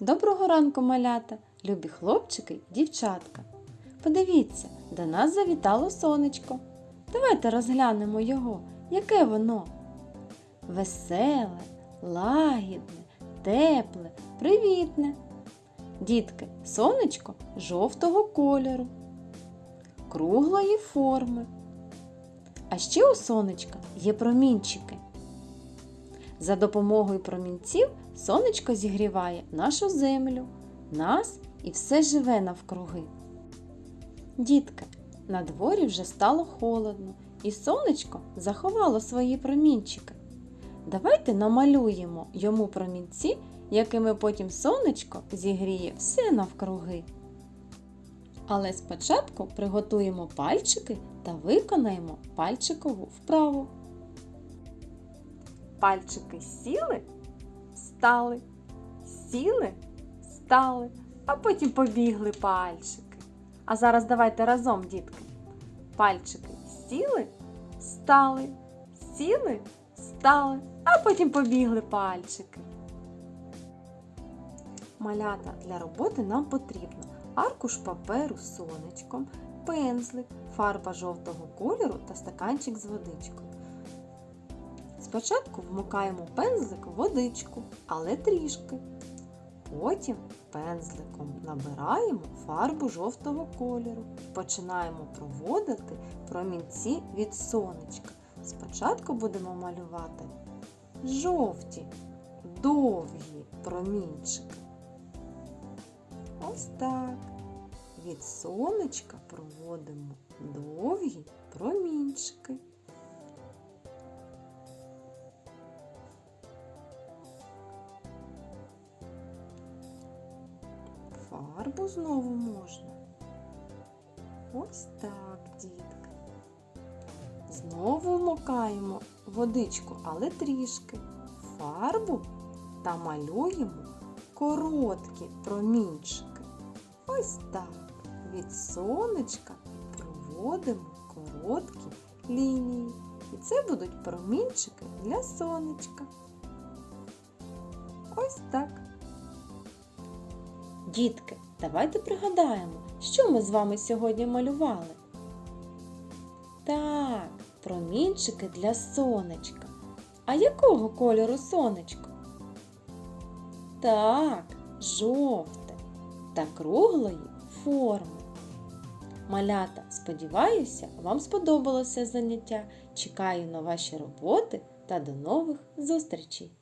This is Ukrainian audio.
Доброго ранку, малята, любі хлопчики і дівчатка. Подивіться, до нас завітало сонечко. Давайте розглянемо його, яке воно. Веселе, лагідне, тепле, привітне. Дітки, сонечко жовтого кольору, круглої форми. А ще у сонечка є промінчики. За допомогою промінців сонечко зігріває нашу землю, нас і все живе навкруги. Дітки, на дворі вже стало холодно, і сонечко заховало свої промінчики. Давайте намалюємо йому промінці, якими потім сонечко зігріє все навкруги. Але спочатку приготуємо пальчики та виконаємо пальчикову вправу. Пальчики сіли, стали, сіли, стали, а потім побігли пальчики. А зараз давайте разом, дітки. Пальчики сіли, стали, сіли, стали, а потім побігли пальчики. Малята для роботи нам потрібно аркуш паперу з сонечком, пензлик, фарба жовтого кольору та стаканчик з водичкою. Спочатку вмикаємо пензлик в водичку, але трішки. Потім пензликом набираємо фарбу жовтого кольору починаємо проводити промінці від сонечка. Спочатку будемо малювати жовті, довгі промінчики. Ось так. Від сонечка проводимо довгі промінчики. Фарбу знову можна. Ось так, дітки. Знову вмикаємо водичку, але трішки. Фарбу та малюємо короткі промінчики. Ось так. Від сонечка проводимо короткі лінії. І це будуть промінчики для сонечка. Ось так. Дітки, давайте пригадаємо, що ми з вами сьогодні малювали. Так, промінчики для сонечка. А якого кольору сонечко? Так, жовте та круглої форми. Малята, сподіваюся, вам сподобалося заняття. Чекаю на ваші роботи та до нових зустрічей!